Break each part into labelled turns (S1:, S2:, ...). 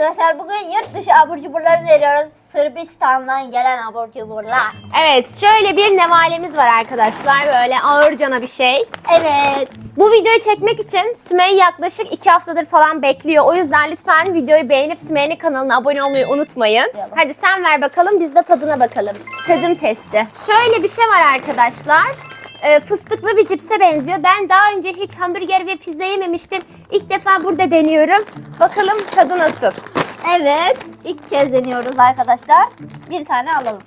S1: arkadaşlar bugün yurt dışı abur cuburları veriyoruz. Sırbistan'dan gelen abur cuburlar.
S2: Evet şöyle bir nevalemiz var arkadaşlar. Böyle ağırcana bir şey.
S1: Evet.
S2: Bu videoyu çekmek için Sümeyye yaklaşık 2 haftadır falan bekliyor. O yüzden lütfen videoyu beğenip Sümeyye'nin kanalına abone olmayı unutmayın. Hadi sen ver bakalım biz de tadına bakalım. Tadım testi. Şöyle bir şey var arkadaşlar. Ee, fıstıklı bir cipse benziyor. Ben daha önce hiç hamburger ve pizza yememiştim. İlk defa burada deniyorum. Bakalım tadı nasıl?
S1: Evet. ilk kez deniyoruz arkadaşlar. Bir tane alalım.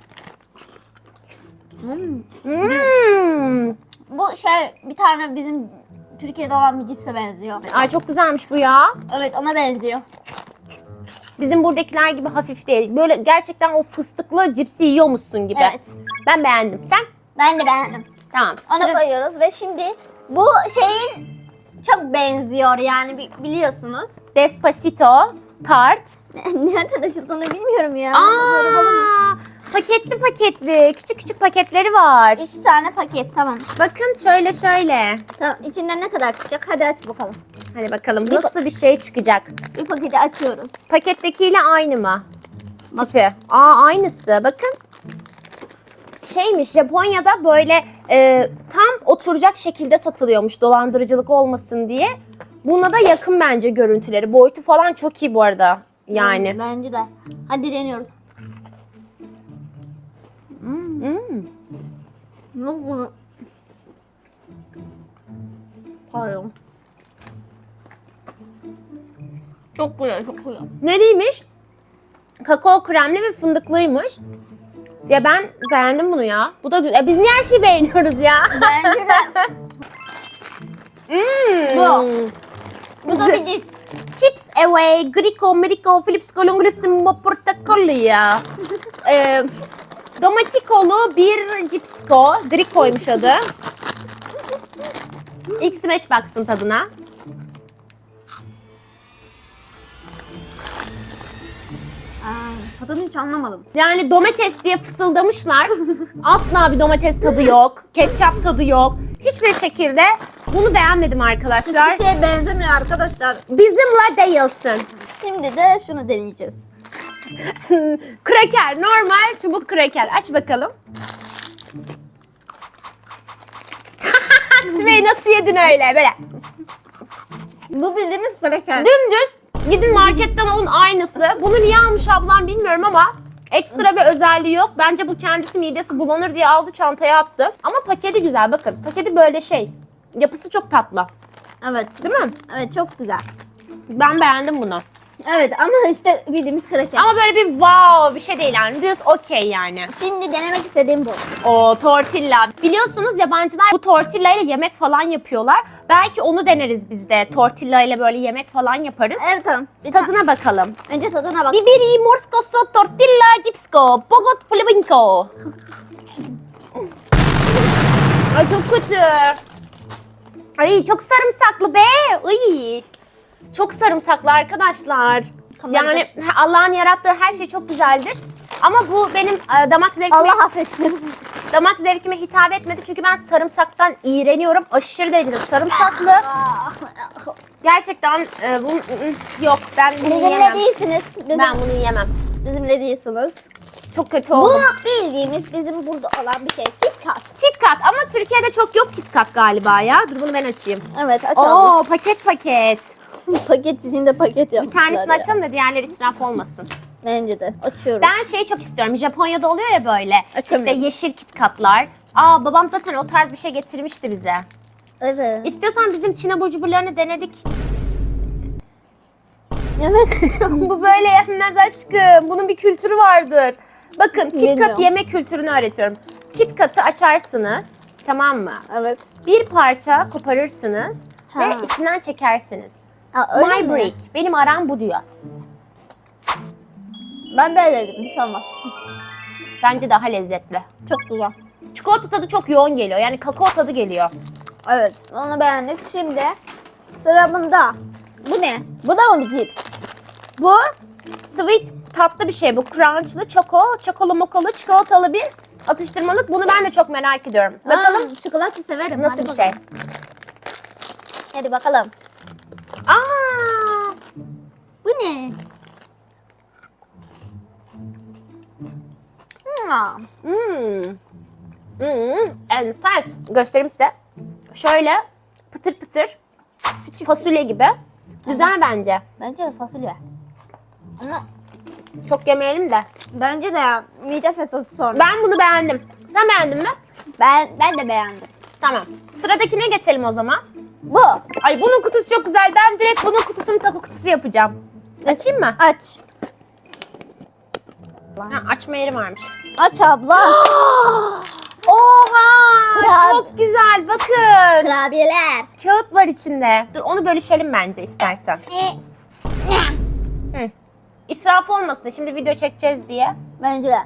S2: Hmm.
S1: Bu şey bir tane bizim Türkiye'de olan bir cipse benziyor.
S2: Ay çok güzelmiş bu ya.
S1: Evet ona benziyor.
S2: Bizim buradakiler gibi hafif değil. Böyle gerçekten o fıstıklı cipsi yiyormuşsun gibi.
S1: Evet.
S2: Ben beğendim. Sen?
S1: Ben de beğendim.
S2: Tamam.
S1: Ona
S2: Sıra-
S1: koyuyoruz ve şimdi bu şeyin çok benziyor yani bi- biliyorsunuz.
S2: Despacito, tart.
S1: Nereden açıldığını bilmiyorum ya.
S2: Aa, paketli paketli. Küçük küçük paketleri var.
S1: Üç tane paket tamam.
S2: Bakın şöyle şöyle.
S1: Tamam içinde ne kadar çıkacak hadi aç bakalım.
S2: Hadi bakalım nasıl bir şey çıkacak.
S1: Bir paketi açıyoruz.
S2: Pakettekiyle aynı mı? Tipi. Aa aynısı. Bakın. Şeymiş Japonya'da böyle e, tam oturacak şekilde satılıyormuş dolandırıcılık olmasın diye. Buna da yakın bence görüntüleri. Boyutu falan çok iyi bu arada. Yani.
S1: Hmm, Bence de. Hadi deniyoruz.
S2: Hmm.
S1: Ne bu? Pardon. Çok güzel, çok güzel.
S2: Nereymiş? Kakao kremli ve fındıklıymış. Ya ben beğendim bunu ya. Bu da güzel. E, Biz niye her şeyi beğeniyoruz ya?
S1: Bence de.
S2: Hmm.
S1: Bu. Bu da bir cips.
S2: Chips away, Grico, Merico, Philips Colongrisimo, Portacollo ya. ee, domatikolu bir cipsko. Grico'ymuş adı. Smash baksın tadına.
S1: Aa, tadını hiç anlamadım.
S2: Yani domates diye fısıldamışlar. Asla bir domates tadı yok. Ketçap tadı yok. Hiçbir şekilde bunu beğenmedim arkadaşlar.
S1: Hiçbir şeye benzemiyor arkadaşlar.
S2: Bizimle değilsin.
S1: Şimdi de şunu deneyeceğiz.
S2: kraker, normal çubuk kraker. Aç bakalım. Sümeyye nasıl yedin öyle böyle?
S1: Bu bildiğimiz kraker.
S2: Dümdüz gidin marketten alın aynısı. Bunu niye almış ablam bilmiyorum ama ekstra bir özelliği yok. Bence bu kendisi midesi bulanır diye aldı çantaya attı. Ama paketi güzel bakın. Paketi böyle şey. Yapısı çok tatlı.
S1: Evet.
S2: Değil mi?
S1: Evet çok güzel.
S2: Ben beğendim bunu.
S1: Evet ama işte bildiğimiz kraker.
S2: Ama böyle bir wow bir şey değil yani. Düz okey yani.
S1: Şimdi denemek istediğim bu.
S2: O tortilla. Biliyorsunuz yabancılar bu tortilla ile yemek falan yapıyorlar. Belki onu deneriz biz de. Tortilla ile böyle yemek falan yaparız.
S1: Evet tamam. Bir ta-
S2: Tadına bakalım.
S1: Önce tadına bak.
S2: Biberi morskoso tortilla gipsko bogot flavinko. Ay çok kötü. Ay çok sarımsaklı be. Ay. Çok sarımsaklı arkadaşlar. Yani Allah'ın yarattığı her şey çok güzeldir. Ama bu benim e, damak zevkime
S1: Allah affetsin.
S2: damak zevkime hitap etmedi çünkü ben sarımsaktan iğreniyorum. Aşırı derecede sarımsaklı. Gerçekten e, bu yok ben bunu
S1: Bizimle
S2: yiyemem.
S1: değilsiniz. Bizim,
S2: Ben bunu yiyemem.
S1: Bizimle değilsiniz.
S2: Çok kötü
S1: Bu
S2: oldu.
S1: bildiğimiz bizim burada olan bir şey. Kit Kat.
S2: KitKat ama Türkiye'de çok yok KitKat galiba ya. Dur bunu ben açayım.
S1: Evet açalım.
S2: Oo paket paket.
S1: Paket içinde paket
S2: Bir
S1: yapmışlar
S2: tanesini
S1: ya.
S2: açalım da diğerleri israf olmasın.
S1: Bence de. Açıyorum.
S2: Ben şeyi çok istiyorum. Japonya'da oluyor ya böyle.
S1: Açamıyorum.
S2: İşte yeşil KitKatlar. Aa babam zaten o tarz bir şey getirmişti bize.
S1: Evet.
S2: İstiyorsan bizim Çin abur cuburlarını denedik.
S1: Evet.
S2: Bu böyle yenmez aşkım. Bunun bir kültürü vardır. Bakın KitKat
S1: Bilmiyorum.
S2: yeme kültürünü öğretiyorum. KitKat'ı açarsınız. Tamam mı?
S1: evet.
S2: Bir parça koparırsınız
S1: Ha.
S2: ve içinden çekersiniz.
S1: Öyle
S2: My
S1: mi?
S2: break. Benim aram bu diyor.
S1: Ben böyle dedim. Tamam.
S2: Bence daha lezzetli.
S1: Çok güzel.
S2: Çikolata tadı çok yoğun geliyor. Yani kakao tadı geliyor.
S1: Evet. Onu beğendik. Şimdi sıra bunda. Bu ne? Bu da mı bir cips?
S2: Bu sweet tatlı bir şey. Bu crunchlı, çoko, çokolu mokolu, çikolatalı bir atıştırmalık. Bunu ben de çok merak ediyorum. Bakalım
S1: Aa, çikolata severim.
S2: nasıl
S1: Hadi
S2: bir şey.
S1: bakalım. Hadi bakalım.
S2: Aa!
S1: Bu ne?
S2: Hmm. Hmm. Enfes. Göstereyim size. Şöyle pıtır pıtır fasulye gibi. Güzel bence.
S1: Bence fasulye. Ama
S2: çok yemeyelim de.
S1: Bence de ya. Mide fesatı sonra.
S2: Ben bunu beğendim. Sen beğendin mi?
S1: Ben ben de beğendim.
S2: Tamam. Sıradakine geçelim o zaman.
S1: Bu.
S2: Ay bunun kutusu çok güzel. Ben direkt bunun kutusunu taco kutusu yapacağım. Açayım mı?
S1: Aç.
S2: Ha, açma yeri varmış.
S1: Aç abla.
S2: Oha!
S1: Kurabiye.
S2: Çok güzel. Bakın.
S1: Kurabiyeler.
S2: Kağıt var içinde. Dur onu bölüşelim bence istersen. Hı. İsraf olmasın. Şimdi video çekeceğiz diye.
S1: Bence de.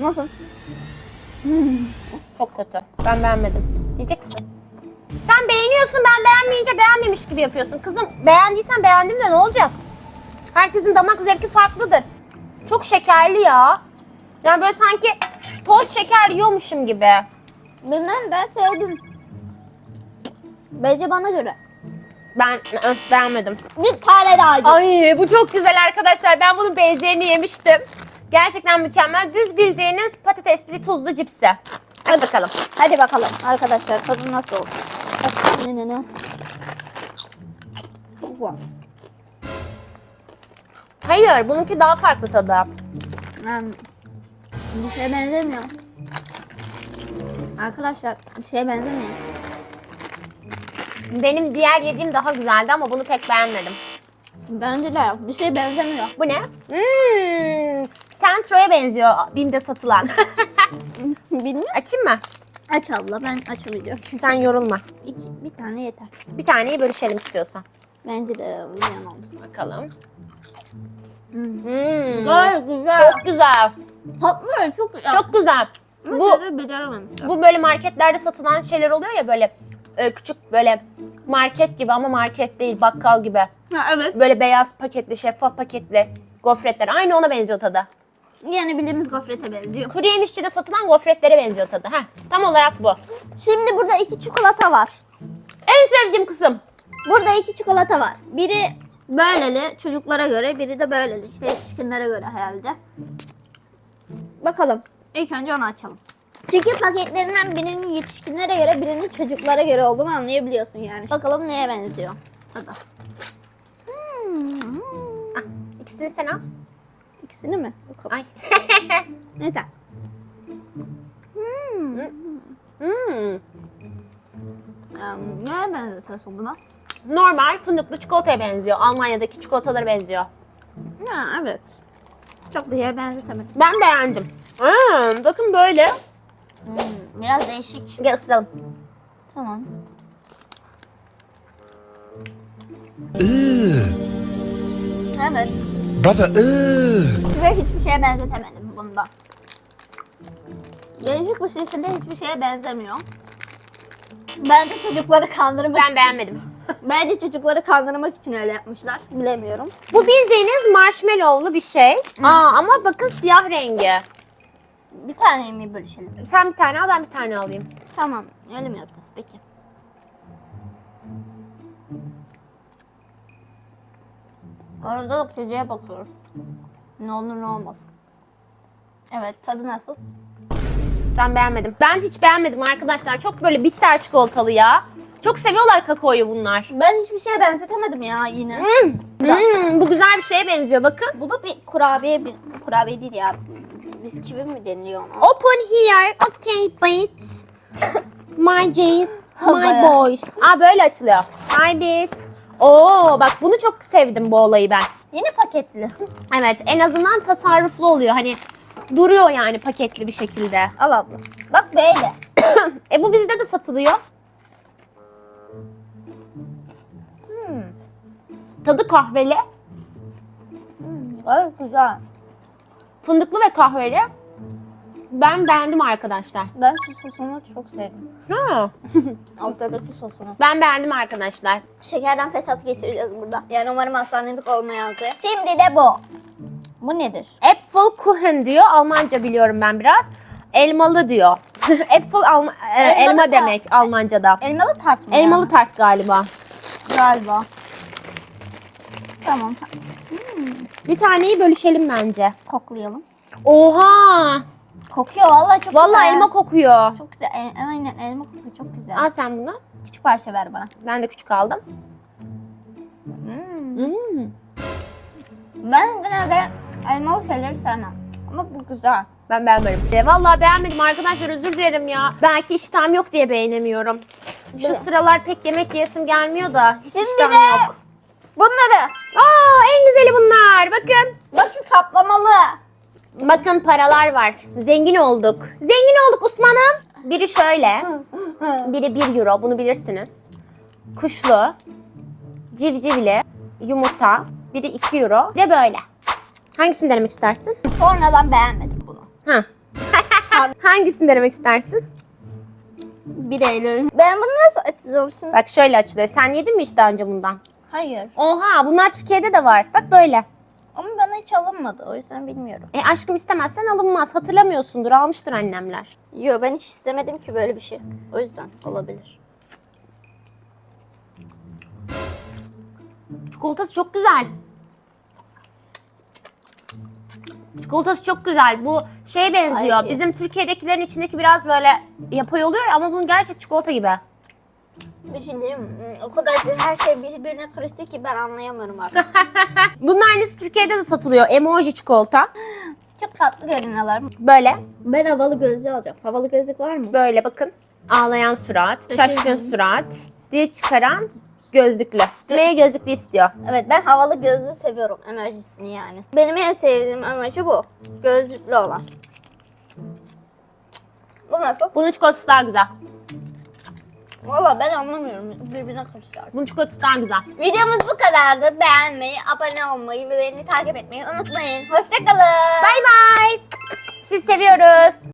S1: Nasıl?
S2: Çok kötü. Ben beğenmedim. Yiyecek misin? Sen beğeniyorsun ben beğenmeyince beğenmemiş gibi yapıyorsun. Kızım beğendiysen beğendim de ne olacak? Herkesin damak zevki farklıdır. Çok şekerli ya. Yani böyle sanki toz şeker yiyormuşum gibi.
S1: Bilmem ben sevdim. Bence bana göre.
S2: Ben ı, beğenmedim.
S1: Bir tane daha yiyeceğim.
S2: Ay bu çok güzel arkadaşlar. Ben bunun benzerini yemiştim. Gerçekten mükemmel. Düz bildiğiniz patatesli tuzlu cipsi. Hadi bakalım.
S1: Hadi bakalım arkadaşlar tadı nasıl? Aç, Ne ne ne.
S2: Hayır bununki daha farklı tadı.
S1: Yani, bir şeye benzemiyor. Arkadaşlar bir şeye benzemiyor.
S2: Benim diğer yediğim daha güzeldi ama bunu pek beğenmedim.
S1: Bence de bir şeye benzemiyor.
S2: Bu ne? Hmm, Centro'ya benziyor BİM'de satılan.
S1: Bilmiyorum.
S2: Açayım mı?
S1: Aç abla ben açamayacağım.
S2: Sen yorulma.
S1: İki, bir tane yeter.
S2: Bir taneyi bölüşelim istiyorsan.
S1: Bence de olmasın.
S2: Bakalım.
S1: Hmm.
S2: Hmm,
S1: Gayet güzel.
S2: çok güzel.
S1: Tatlı çok güzel.
S2: Çok güzel.
S1: Bu
S2: Bu bu böyle marketlerde satılan şeyler oluyor ya böyle e, küçük böyle market gibi ama market değil bakkal gibi.
S1: Ha, evet.
S2: Böyle beyaz paketli, şeffaf paketli gofretler. Aynı ona benziyor tadı.
S1: Yani bildiğimiz gofrete benziyor.
S2: Kuru yemişçide satılan gofretlere benziyor tadı. Heh, tam olarak bu.
S1: Şimdi burada iki çikolata var.
S2: En sevdiğim kısım.
S1: Burada iki çikolata var. Biri böyleli çocuklara göre, biri de böyleli işte yetişkinlere göre herhalde. Bakalım. İlk önce onu açalım. Çünkü paketlerinden birinin yetişkinlere göre, birinin çocuklara göre olduğunu anlayabiliyorsun yani. Bakalım neye benziyor. Hadi. Hmm.
S2: Ah, ikisini sen al.
S1: İkisini mi?
S2: Ay.
S1: Neyse.
S2: Hmm.
S1: Um, neye benzetiyorsun buna?
S2: Normal fındıklı çikolataya benziyor. Almanya'daki çikolatalara benziyor.
S1: Ha, evet. Çok bir şeye benzetemedim.
S2: Ben beğendim. Hmm, bakın böyle.
S1: Hmm, biraz değişik.
S2: Gel ısıralım.
S1: Tamam.
S3: Ugh.
S1: Evet.
S3: Brother, ugh.
S1: Ve hiçbir şeye benzetemedim bunda. Değişik bir şekilde hiçbir şeye benzemiyor. Bence çocukları kandırmak
S2: Ben beğenmedim.
S1: Bence çocukları kandırmak için öyle yapmışlar. Bilemiyorum.
S2: Bu bildiğiniz marshmallowlu bir şey. Aa, ama bakın siyah rengi.
S1: Bir tane mi bölüşelim?
S2: Sen bir tane al ben bir tane alayım.
S1: Tamam. Öyle mi yapacağız peki? Arada da çocuğa bakıyoruz. Ne olur ne olmaz. Evet tadı nasıl?
S2: Ben beğenmedim. Ben hiç beğenmedim arkadaşlar. Çok böyle bitter çikolatalı ya. Çok seviyorlar kakaoyu bunlar.
S1: Ben hiçbir şeye benzetemedim ya yine.
S2: Hmm, hmm, bu güzel bir şeye benziyor bakın.
S1: Bu da bir kurabiye, bir kurabiye değil ya. Bisküvi mi deniliyor ona?
S2: Open here. Okay, bitch. My Jays, my boys. Aa böyle açılıyor. Hi bit. Oo bak bunu çok sevdim bu olayı ben.
S1: Yeni paketli.
S2: Evet en azından tasarruflu oluyor. Hani duruyor yani paketli bir şekilde.
S1: Al abla. Bak böyle.
S2: e bu bizde de satılıyor. Hmm. Tadı kahveli,
S1: Gayet güzel.
S2: fındıklı ve kahveli. Ben beğendim arkadaşlar.
S1: Ben şu sosunu çok sevdim.
S2: Ha.
S1: Ortadaki sosunu.
S2: Ben beğendim arkadaşlar.
S1: Şekerden fesat geçireceğiz burada. Yani umarım hastanelik olmayacak. Şimdi de bu. Bu nedir?
S2: Apfelkuchen diyor. Almanca biliyorum ben biraz. Elmalı diyor. Apfel Alma- e,
S1: Elmalı
S2: elma
S1: tart.
S2: demek Almanca'da.
S1: Elmalı tart mı
S2: Elmalı tart galiba.
S1: Galiba. Tamam.
S2: Bir taneyi bölüşelim bence.
S1: Koklayalım.
S2: Oha!
S1: Kokuyor vallahi çok
S2: Vallahi
S1: güzel.
S2: elma kokuyor.
S1: Çok güzel. E- aynen elma kokuyor. Çok güzel.
S2: Al sen bunu.
S1: Küçük parça ver bana.
S2: Ben de küçük aldım.
S1: Hmm.
S2: Hmm.
S1: Ben genelde elmalı şeyleri sevmem. Ama bu güzel.
S2: Ben beğenmedim. E, vallahi beğenmedim arkadaşlar özür dilerim ya. Belki iştahım yok diye beğenemiyorum. Şu
S1: mi?
S2: sıralar pek yemek yesim gelmiyor da hiç
S1: Şimdi
S2: iştahım
S1: de-
S2: yok.
S1: Bunları.
S2: Aa en güzeli bunlar. Bakın.
S1: Bak şu kaplamalı.
S2: Bakın paralar var. Zengin olduk. Zengin olduk Osman'ım. Biri şöyle. Biri 1 euro. Bunu bilirsiniz. Kuşlu. Civcivli. Yumurta. Biri 2 euro. Bir de böyle. Hangisini denemek istersin?
S1: Sonradan beğenmedim bunu.
S2: Ha. Hangisini denemek istersin?
S1: 1 Eylül. Ben bunu nasıl açacağım şimdi?
S2: Bak şöyle açılıyor. Sen yedin mi hiç daha önce bundan?
S1: Hayır.
S2: Oha bunlar Türkiye'de de var. Bak böyle.
S1: Bana hiç alınmadı. O yüzden bilmiyorum.
S2: E aşkım istemezsen alınmaz. Hatırlamıyorsundur. Almıştır annemler.
S1: Yo ben hiç istemedim ki böyle bir şey. O yüzden olabilir.
S2: Çikolatası çok güzel. Çikolatası çok güzel. Bu şeye benziyor.
S1: Ay.
S2: Bizim Türkiye'dekilerin içindeki biraz böyle yapay oluyor ama bunun gerçek çikolata gibi.
S1: Bir şey diyeyim? Hmm, O kadar her şey birbirine karıştı ki ben anlayamıyorum artık.
S2: Bunun aynısı Türkiye'de de satılıyor. Emoji çikolata.
S1: Çok tatlı görünüyorlar.
S2: Böyle.
S1: Ben havalı gözlüğü alacağım. Havalı gözlük var mı?
S2: Böyle bakın. Ağlayan surat, şaşkın surat, dil çıkaran gözlüklü. Sümeyye gözlüklü istiyor.
S1: Evet ben havalı gözlüğü seviyorum emojisini yani. Benim en sevdiğim emoji bu. Gözlüklü olan. Bu nasıl?
S2: Bunun çikolatası daha güzel.
S1: Valla ben anlamıyorum. Birbirine karışıyor.
S2: Bunun çikolatası daha güzel.
S1: Videomuz bu kadardı. Beğenmeyi, abone olmayı ve beni takip etmeyi unutmayın. Hoşçakalın.
S2: Bay bay. Siz seviyoruz.